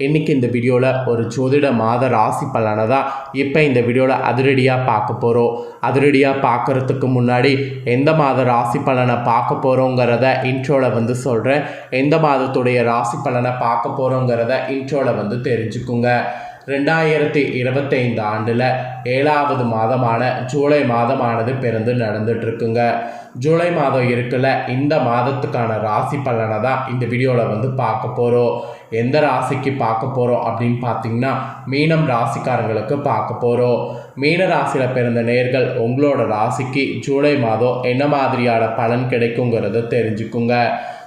இன்றைக்கி இந்த வீடியோவில் ஒரு ஜோதிட மாத ராசி பலனை தான் இப்போ இந்த வீடியோவில் அதிரடியாக பார்க்க போகிறோம் அதிரடியாக பார்க்குறதுக்கு முன்னாடி எந்த மாத ராசி பலனை பார்க்க போகிறோங்கிறத இன்ட்ரோவில் வந்து சொல்கிறேன் எந்த மாதத்துடைய ராசி பலனை பார்க்க போகிறோங்கிறத இன்ட்ரோவில் வந்து தெரிஞ்சுக்குங்க. ரெண்டாயிரத்தி இருபத்தைந்து ஆண்டில் ஏழாவது மாதமான ஜூலை மாதமானது பிறந்து நடந்துட்டுருக்குங்க. ஜூலை மாதம் இருக்குல்ல இந்த மாதத்துக்கான ராசி பலனை தான் இந்த வீடியோவில் வந்து பார்க்க போகிறோம் எந்த ராசிக்கு பார்க்க போகிறோம் அப்படின்னு பார்த்தீங்கன்னா மீனம் ராசிக்காரங்களுக்கு பார்க்க போகிறோம் மீன ராசியில் பிறந்த நேர்கள் உங்களோட ராசிக்கு ஜூலை மாதம் என்ன மாதிரியான பலன் கிடைக்குங்கிறத தெரிஞ்சுக்குங்க.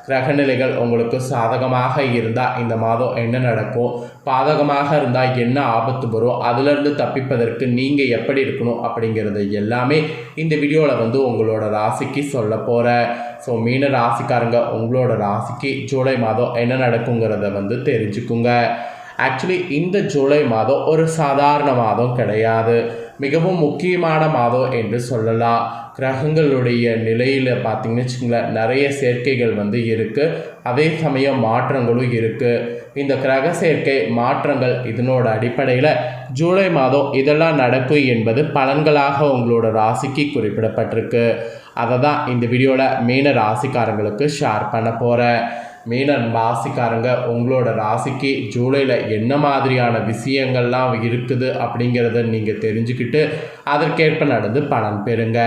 கிரகநிலைகள் உங்களுக்கு சாதகமாக இருந்தால் இந்த மாதம் என்ன நடக்கும் பாதகமாக இருந்தால் என்ன ஆபத்து வரும் அதிலிருந்து தப்பிப்பதற்கு நீங்கள் எப்படி இருக்கணும் அப்படிங்கிறது எல்லாமே இந்த வீடியோவில் வந்து உங்களோட ராசிக்கு சொல்ல போகிறேன் ஸோ மீன ராசிக்காரங்க உங்களோட ராசிக்கு ஜூலை மாதம் என்ன நடக்குங்கிறத வந்து தெரிஞ்சுக்குங்க. ஆக்சுவலி இந்த ஜூலை மாதம் ஒரு சாதாரண மாதம் கிடையாது. மிகவும் முக்கியமான மாதம் என்று சொல்லலாம். கிரகங்களுடைய நிலையில் பார்த்தீங்கன்னு வச்சுங்களேன் நிறைய சேர்க்கைகள் வந்து இருக்குது அதே சமயம் மாற்றங்களும் இருக்குது இந்த கிரக சேர்க்கை மாற்றங்கள் இதனோட அடிப்படையில் ஜூலை மாதம் இதெல்லாம் நடக்கும் என்பது பலன்களாக உங்களோட ராசிக்கு குறிப்பிடப்பட்டிருக்கு. அதை தான் இந்த வீடியோவில் மீன ராசிக்காரங்களுக்கு ஷேர் பண்ண போகிறேன் மீனன் ராசிக்காரங்க உங்களோட ராசிக்கு ஜூலையில் என்ன மாதிரியான விஷயங்கள்லாம் இருக்குது அப்படிங்கிறத நீங்கள் தெரிஞ்சுக்கிட்டு அதற்கேற்ப நடந்து பலன் பெறுங்க.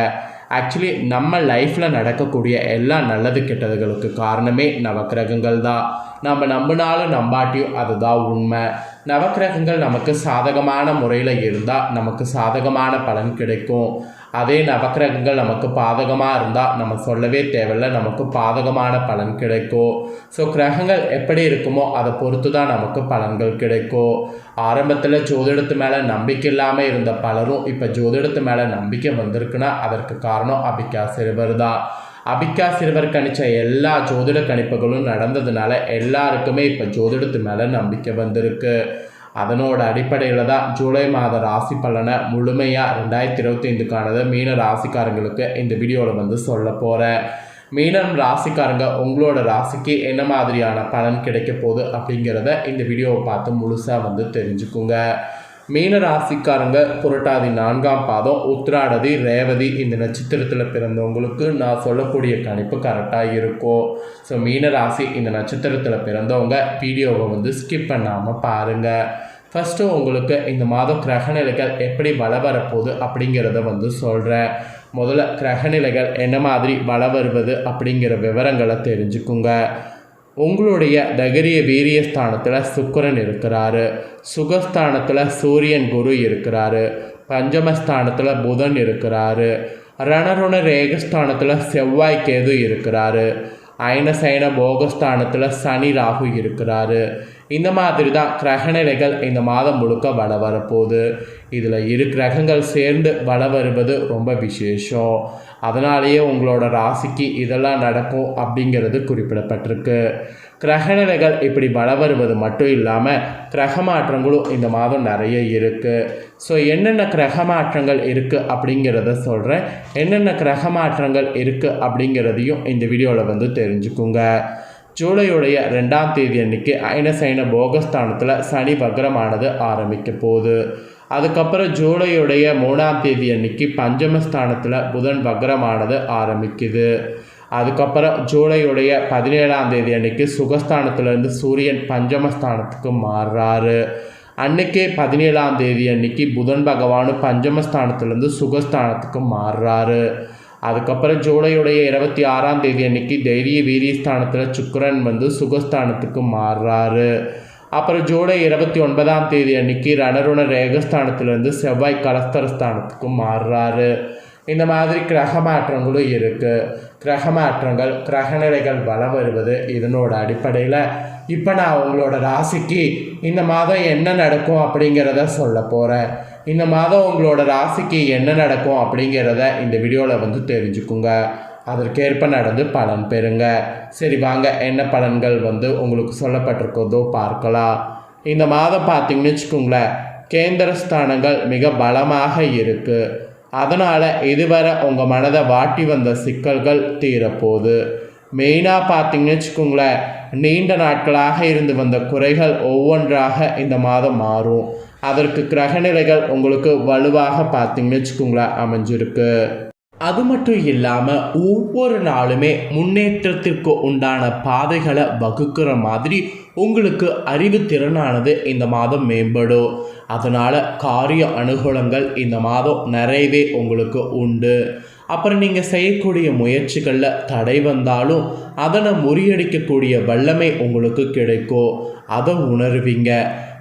ஆக்சுவலி நம்ம லைஃப்பில் நடக்கக்கூடிய எல்லா நல்லது கெட்டதுகளுக்கு காரணமே நவக்கிரகங்கள் தான். நம்ம நம்பினாலும் நம்பாட்டியும் அதுதான் உண்மை. நவக்கிரகங்கள் நமக்கு சாதகமான முறையில் இருந்தால் நமக்கு சாதகமான பலன் கிடைக்கும். அதே நவக்கிரகங்கள் நமக்கு பாதகமாக இருந்தால் நம்ம சொல்லவே தேவையில்ல. நமக்கு பாதகமான பலன் கிடைக்கும். ஸோ கிரகங்கள் எப்படி இருக்குமோ அதை பொறுத்து தான் நமக்கு பலன்கள் கிடைக்கும். ஆரம்பத்தில் ஜோதிடத்து மேலே நம்பிக்கை இல்லாமல் இருந்த பலரும் இப்போ ஜோதிடத்து மேலே நம்பிக்கை வந்திருக்குன்னா அதற்கு காரணம் அபிகா சிறுவர் தான். அபிகா சிறுவர் கணிச்ச எல்லா ஜோதிட கணிப்புகளும் நடந்ததுனால எல்லாருக்குமே இப்போ ஜோதிடத்து மேலே நம்பிக்கை வந்திருக்கு. அதனோட அடிப்படையில் தான் ஜூலை மாத ராசி பலனை முழுமையாக ரெண்டாயிரத்தி இருபத்தைந்துக்கானதை மீன ராசிக்காரங்களுக்கு இந்த வீடியோவில் வந்து சொல்ல போகிறேன் மீனம் ராசிக்காரங்க உங்களோட ராசிக்கு என்ன மாதிரியான பலன் கிடைக்க போகுது அப்படிங்கிறத இந்த வீடியோவை பார்த்து முழுசாக வந்து தெரிஞ்சுக்குங்க. மீன ராசிக்காரங்க புரட்டாதி நான்காம் பாதம் உத்திராடதி ரேவதி இந்த நட்சத்திரத்தில் பிறந்தவங்களுக்கு நான் சொல்லக்கூடிய கணிப்பு கரெக்டாக இருக்கும் ஸோ மீன ராசி இந்த நட்சத்திரத்தில் பிறந்தவங்க வீடியோவை வந்து ஸ்கிப் பண்ணாமல் பாருங்கள் ஃபஸ்ட்டு உங்களுக்கு இந்த மாதம் கிரகநிலைகள் எப்படி வள வரப்போகுது அப்படிங்கிறத வந்து சொல்கிறேன் முதல்ல கிரகநிலைகள் என்ன மாதிரி வள வருவது அப்படிங்கிற விவரங்களை தெரிஞ்சுக்குங்க. உங்களுடைய தகரிய வீரிய ஸ்தானத்தில் சுக்கரன் இருக்கிறாரு. சுகஸ்தானத்தில் சூரியன் குரு இருக்கிறாரு. பஞ்சமஸ்தானத்தில் புதன் இருக்கிறாரு. ரணருண ரேகஸ்தானத்தில் செவ்வாய் கேது இருக்கிறாரு. அயனசைன போகஸ்தானத்தில் சனி ராகு இருக்கிறாரு. இந்த மாதிரி தான் கிரகநிலைகள் இந்த மாதம் முழுக்க வள வரப்போகுது. இதில் இரு கிரகங்கள் சேர்ந்து வள வருவது ரொம்ப விசேஷம். அதனாலேயே உங்களோட ராசிக்கு இதெல்லாம் நடக்கும் அப்படிங்கிறது குறிப்பிடப்பட்டிருக்கு. கிரகநிலைகள் இப்படி வள வருவது மட்டும் இல்லாமல் கிரக மாற்றங்களும் இந்த மாதம் நிறைய இருக்குது ஸோ என்னென்ன கிரக மாற்றங்கள் இருக்குது அப்படிங்கிறத சொல்கிறேன் என்னென்ன கிரக மாற்றங்கள் இருக்குது அப்படிங்கிறதையும் இந்த வீடியோவில் வந்து தெரிஞ்சுக்குங்க. ஜூலையுடைய ரெண்டாம் தேதி அன்னைக்கு ஐனசைன போகஸ்தானத்தில் சனி வக்ரமானது ஆரம்பிக்க போகுது. அதுக்கப்புறம் ஜூலையுடைய மூணாம் தேதி அன்னைக்கு பஞ்சமஸ்தானத்தில் புதன் வக்ரமானது ஆரம்பிக்குது. அதுக்கப்புறம் ஜூலையுடைய பதினேழாம் தேதி அன்னைக்கு சுகஸ்தானத்துலேருந்து சூரியன் பஞ்சமஸ்தானத்துக்கு மாறுறாரு. அன்னைக்கே பதினேழாம் தேதி அன்னைக்கு புதன் பகவானும் பஞ்சமஸ்தானத்துலேருந்து சுகஸ்தானத்துக்கு மாறுறாரு. அதுக்கப்புறம் ஜூலையுடைய இருபத்தி ஆறாம் தேதி அன்னைக்கு தைரிய வீரியஸ்தானத்தில் சுக்கரன் வந்து சுகஸ்தானத்துக்கு மாறுறாரு. அப்புறம் ஜூலை இருபத்தி ஒன்பதாம் தேதி அன்னைக்கு ரணருண ரேகஸ்தானத்துலேருந்து செவ்வாய் கலஸ்தரஸ்தானத்துக்கு மாறுறாரு. இந்த மாதிரி கிரக மாற்றங்களும் இருக்குது கிரக மாற்றங்கள் கிரகநிலைகள் வளம் வருவது இதனோட அடிப்படையில் இப்போ நான் உங்களோட ராசிக்கு இந்த மாதம் என்ன நடக்கும் அப்படிங்கிறத சொல்ல போகிறேன் இந்த மாதம் உங்களோட ராசிக்கு என்ன நடக்கும் அப்படிங்கிறத இந்த வீடியோவில் வந்து தெரிஞ்சுக்குங்க. அதற்கேற்ப நடந்து பலன் பெறுங்க. சரி வாங்க. என்ன பலன்கள் வந்து உங்களுக்கு சொல்லப்பட்டிருக்கதோ பார்க்கலாம். இந்த மாதம் பார்த்தீங்கன்னு வச்சுக்கோங்களேன் கேந்திரஸ்தானங்கள் மிக பலமாக இருக்குது அதனால் இதுவரை உங்கள் மனதை வாட்டி வந்த சிக்கல்கள் தீரப்போகுது. மெயினாக பார்த்தீங்கன்னு வச்சுக்கோங்களேன் நீண்ட நாட்களாக இருந்து வந்த குறைகள் ஒவ்வொன்றாக இந்த மாதம் மாறும். அதற்கு கிரகநிலைகள் உங்களுக்கு வலுவாக பார்த்தீங்கன்னு வச்சுக்கோங்களேன் அமைஞ்சிருக்கு. அது மட்டும் இல்லாமல் ஒவ்வொரு நாளுமே முன்னேற்றத்திற்கு உண்டான பாதைகளை வகுக்கிற மாதிரி உங்களுக்கு அறிவுத்திறனானது இந்த மாதம் மேம்படும். அதனால் காரிய அனுகூலங்கள் இந்த மாதம் நிறையவே உங்களுக்கு உண்டு. அப்புறம் நீங்கள் செய்யக்கூடிய முயற்சிகளில் தடை வந்தாலும் அதனை முறியடிக்கக்கூடிய வல்லமை உங்களுக்கு கிடைக்கும். அதை உணர்வீங்க.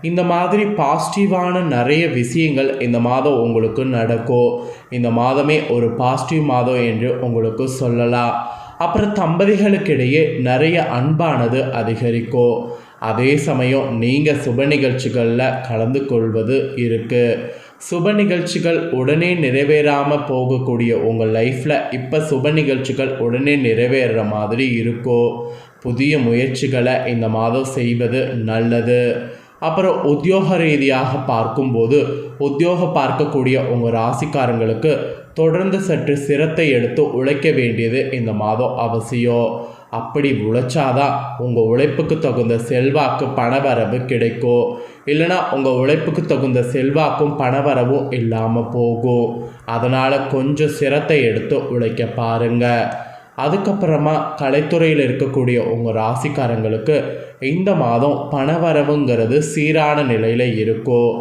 இந்த மாதிரி பாசிட்டிவான நிறைய விஷயங்கள் இந்த மாதம் உங்களுக்கு நடக்கும் இந்த மாதமே ஒரு பாசிட்டிவ் மாதம் என்று உங்களுக்கு சொல்லலாம். அப்புறம் தம்பதிகளுக்கிடையே நிறைய அன்பானது அதிகரிக்கும் அதே சமயம் நீங்கள் சுப நிகழ்ச்சிகளில் கலந்து கொள்வது இருக்குது சுப நிகழ்ச்சிகள் உடனே நிறைவேறாமல் போகக்கூடிய உங்கள் லைஃப்பில் இப்போ சுப நிகழ்ச்சிகள் உடனே நிறைவேறுற மாதிரி இருக்கோ? புதிய முயற்சிகளை இந்த மாதம் செய்வது நல்லது. அப்புறம் உத்தியோக ரீதியாக பார்க்கும்போது உத்தியோக பார்க்கக்கூடிய உங்கள் ராசிக்காரங்களுக்கு தொடர்ந்து சற்று சிரத்தை எடுத்து உழைக்க வேண்டியது இந்த மாதம் அவசியம். அப்படி உழைச்சாதான் உங்கள் உழைப்புக்கு தகுந்த செல்வாக்கு பணவரவு கிடைக்கும். இல்லைனா உங்கள் உழைப்புக்கு தகுந்த செல்வாக்கும் பணவரவும் இல்லாமல் போகும். அதனால் கொஞ்சம் சிரத்தை எடுத்து உழைக்க பாருங்கள் அதுக்கப்புறமா கலைத்துறையில் இருக்கக்கூடிய உங்கள் ராசிக்காரங்களுக்கு இந்த மாதம் பணவரவுங்கிறது சீரான நிலையில் இருக்கும்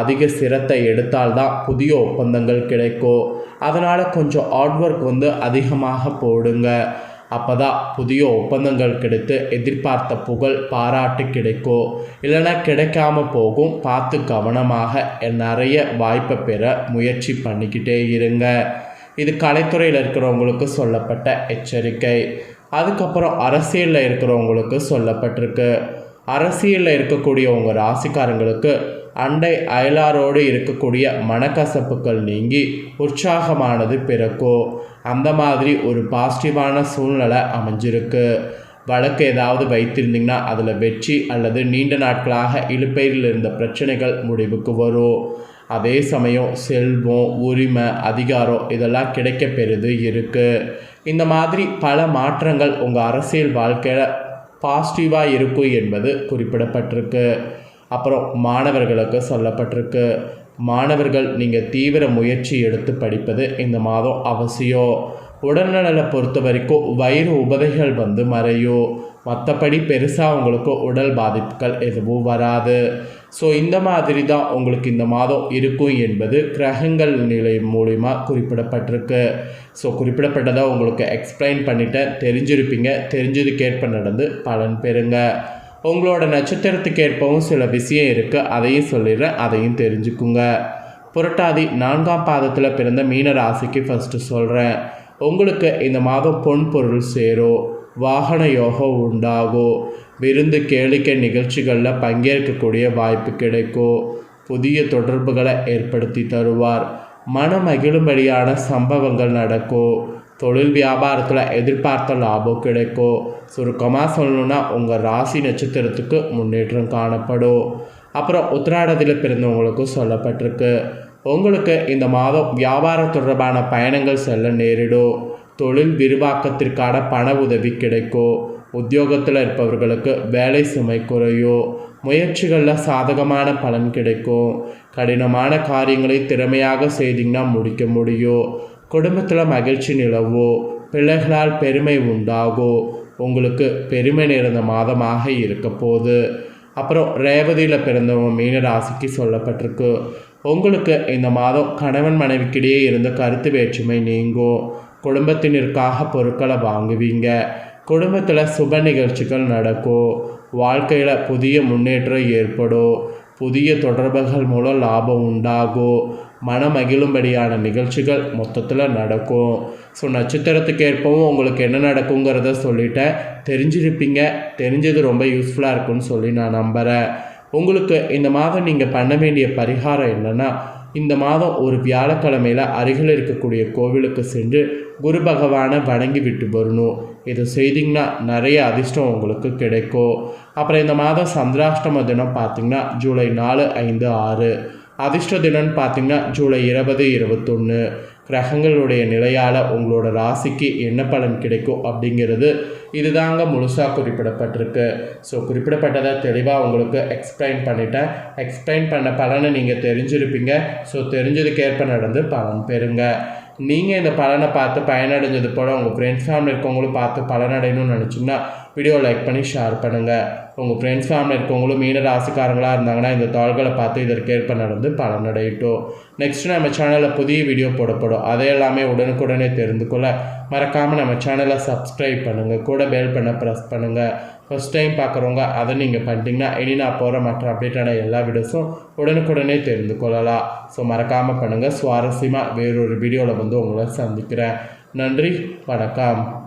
அதிக சிரத்தை எடுத்தால்தான் புதிய ஒப்பந்தங்கள் கிடைக்கும் அதனால் கொஞ்சம் ஹார்ட் ஒர்க் வந்து அதிகமாக போடுங்க. அப்போ தான் புதிய ஒப்பந்தங்கள் கிடைத்து எதிர்பார்த்த புகழ் பாராட்டு கிடைக்கும் இல்லைன்னா கிடைக்காம போகும். பார்த்து கவனமாக நிறைய வாய்ப்பை பெற முயற்சி பண்ணிக்கிட்டே இருங்க. இது கலைத்துறையில் இருக்கிறவங்களுக்கு சொல்லப்பட்ட எச்சரிக்கை. அதுக்கப்புறம் அரசியலில் இருக்கிறவங்களுக்கு சொல்லப்பட்டிருக்கு. அரசியலில் இருக்கக்கூடிய உங்கள் ராசிக்காரங்களுக்கு அண்டை அயலாரோடு இருக்கக்கூடிய மனக்கசப்புகள் நீங்கி உற்சாகமானது பிறக்கும் அந்த மாதிரி ஒரு பாசிட்டிவான சூழ்நிலை அமைஞ்சிருக்கு. வழக்கு ஏதாவது வைத்திருந்தீங்கன்னா அதில் வெற்றி அல்லது நீண்ட நாட்களாக இழுப்பெயரில் இருந்த பிரச்சனைகள் முடிவுக்கு வரும். அதே சமயம் செல்வம் உரிமை அதிகாரம் இதெல்லாம் கிடைக்க பெறுது இருக்குது இந்த மாதிரி பல மாற்றங்கள் உங்கள் அரசியல் வாழ்க்கையில் பாசிட்டிவாக இருக்கும் என்பது குறிப்பிடப்பட்டிருக்கு. அப்புறம் மாணவர்களுக்கு சொல்லப்பட்டிருக்கு. மாணவர்கள் நீங்கள் தீவிர முயற்சி எடுத்து படிப்பது இந்த மாதம் அவசியம். உடல்நலனை பொறுத்த வரைக்கும் வயிறு உபதைகள் வந்து மறையும். மற்றபடி பெருசாக உங்களுக்கு உடல் பாதிப்புகள் எதுவும் வராது. ஸோ இந்த மாதிரி தான் உங்களுக்கு இந்த மாதம் இருக்கும் என்பது கிரகங்கள் நிலை மூலிமா குறிப்பிடப்பட்டிருக்கு. ஸோ குறிப்பிடப்பட்டதாக உங்களுக்கு எக்ஸ்பிளைன் பண்ணிட்டேன். தெரிஞ்சிருப்பீங்க. தெரிஞ்சதுக்கேற்ப நடந்து பலன் பெறுங்க. உங்களோட நட்சத்திரத்துக்கு ஏற்பவும் சில விஷயம் இருக்குது அதையும் சொல்லிடுறேன். அதையும் தெரிஞ்சுக்குங்க. புரட்டாதி நான்காம் பாதத்தில் பிறந்த மீன ராசிக்கு ஃபஸ்ட்டு சொல்கிறேன் உங்களுக்கு இந்த மாதம் பொன் பொருள் சேரும். வாகன யோகம் உண்டாகும் விருந்து கேளிக்கை நிகழ்ச்சிகளில் பங்கேற்கக்கூடிய வாய்ப்பு கிடைக்கும் புதிய தொடர்புகளை ஏற்படுத்தி தருவார். மன மகிழும்படியான சம்பவங்கள் நடக்கும் தொழில் வியாபாரத்தில் எதிர்பார்த்த லாபம் கிடைக்கும் சுருக்கமாக சொல்லணுன்னா உங்கள் ராசி நட்சத்திரத்துக்கு முன்னேற்றம் காணப்படும் அப்புறம் உத்திராடத்தில் பிறந்தவங்களுக்கும் சொல்லப்பட்டிருக்கு. உங்களுக்கு இந்த மாதம் வியாபாரம் தொடர்பான பயணங்கள் செல்ல நேரிடும் தொழில் விரிவாக்கத்திற்கான பண உதவி கிடைக்கும் உத்தியோகத்தில் இருப்பவர்களுக்கு வேலை சுமை குறையும் முயற்சிகளில் சாதகமான பலன் கிடைக்கும் கடினமான காரியங்களை திறமையாக செய்திங்கன்னா முடிக்க முடியும் குடும்பத்தில் மகிழ்ச்சி நிலவும் பிள்ளைகளால் பெருமை உண்டாகும் உங்களுக்கு பெருமை நிறைந்த மாதமாக இருக்க போகுது. அப்புறம் ரேவதியில் பிறந்தவங்க மீன ராசிக்கு சொல்லப்பட்டிருக்கு. உங்களுக்கு இந்த மாதம் கணவன் மனைவிக்கிடையே இருந்த கருத்து வேற்றுமை நீங்கும் குடும்பத்தினருக்காக பொருட்களை வாங்குவீங்க. குடும்பத்தில் சுப நிகழ்ச்சிகள் நடக்கும். வாழ்க்கையில் புதிய முன்னேற்றம் ஏற்படும். புதிய தொடர்புகள் மூலம் லாபம் உண்டாகும். மன மகிழும்படியான நிகழ்ச்சிகள் மொத்தத்தில் நடக்கும். ஸோ நட்சத்திரத்துக்கு ஏற்பவும் உங்களுக்கு என்ன நடக்குங்கிறத சொல்லிட்டேன். தெரிஞ்சிருப்பீங்க. தெரிஞ்சது ரொம்ப யூஸ்ஃபுல்லாக இருக்கும்னு சொல்லி நான் நம்புகிறேன் உங்களுக்கு இந்த மாதம் நீங்கள் பண்ண வேண்டிய பரிகாரம் என்னென்னா இந்த மாதம் ஒரு வியாழக்கிழமையில் அருகில் இருக்கக்கூடிய கோவிலுக்கு சென்று குரு பகவானை வணங்கி விட்டு வரணும் இதை செய்திங்கன்னா நிறைய அதிர்ஷ்டம் உங்களுக்கு கிடைக்கும். அப்புறம் இந்த மாதம் சந்திராஷ்டம தினம் பார்த்திங்கன்னா ஜூலை நாலு ஐந்து ஆறு. அதிர்ஷ்ட தினம்னு பார்த்திங்கன்னா ஜூலை இருபது இருபத்தொன்று கிரகங்களுடைய நிலையால் உங்களோட ராசிக்கு என்ன பலன் கிடைக்கும் அப்படிங்கிறது இதுதாங்க முழுசாக குறிப்பிடப்பட்டிருக்கு. ஸோ குறிப்பிடப்பட்டதை தெளிவாக உங்களுக்கு எக்ஸ்பிளைன் பண்ணிட்டேன். எக்ஸ்பிளைன் பண்ண பலனை நீங்கள் தெரிஞ்சிருப்பீங்க. ஸோ தெரிஞ்சதுக்கேற்ப நடந்து பலன் பெறுங்க. நீங்கள் இந்த பலனை பார்த்து பயனடைஞ்சது போல் உங்கள் ஃப்ரெண்ட்ஸ் ஃபேமிலி இருக்கவங்களும் பார்த்து பலனடையணும்னு நினச்சிங்கன்னா வீடியோ லைக் பண்ணி ஷேர் பண்ணுங்கள் உங்கள் ஃப்ரெண்ட்ஸ் ஃபேமிலி இருக்கவங்களும் மீன ராசிக்காரங்களாக இருந்தாங்கன்னா இந்த தாள்களை பார்த்து இதற்கேற்ப நடந்து பலனடையட்டும். நெக்ஸ்ட் நம்ம சேனலில் புதிய வீடியோ போடப்படும். அதை எல்லாமே உடனுக்குடனே தெரிந்து கொள்ள மறக்காமல் நம்ம சேனலை சப்ஸ்கிரைப் பண்ணுங்கள் கூட பெல் பண்ண ப்ரெஸ் பண்ணுங்கள் ஃபஸ்ட் டைம் பார்க்குறவங்க அதை நீங்கள் பண்ணிட்டீங்கன்னா இனி நான் போகிற மற்ற அப்டேட்டான எல்லா வீடியோஸும் உடனுக்குடனே தெரிந்து கொள்ளலாம். ஸோ மறக்காமல் பண்ணுங்கள் சுவாரஸ்யமாக வேறொரு வீடியோவில் வந்து உங்களை சந்திக்கிறேன். நன்றி. வணக்கம்.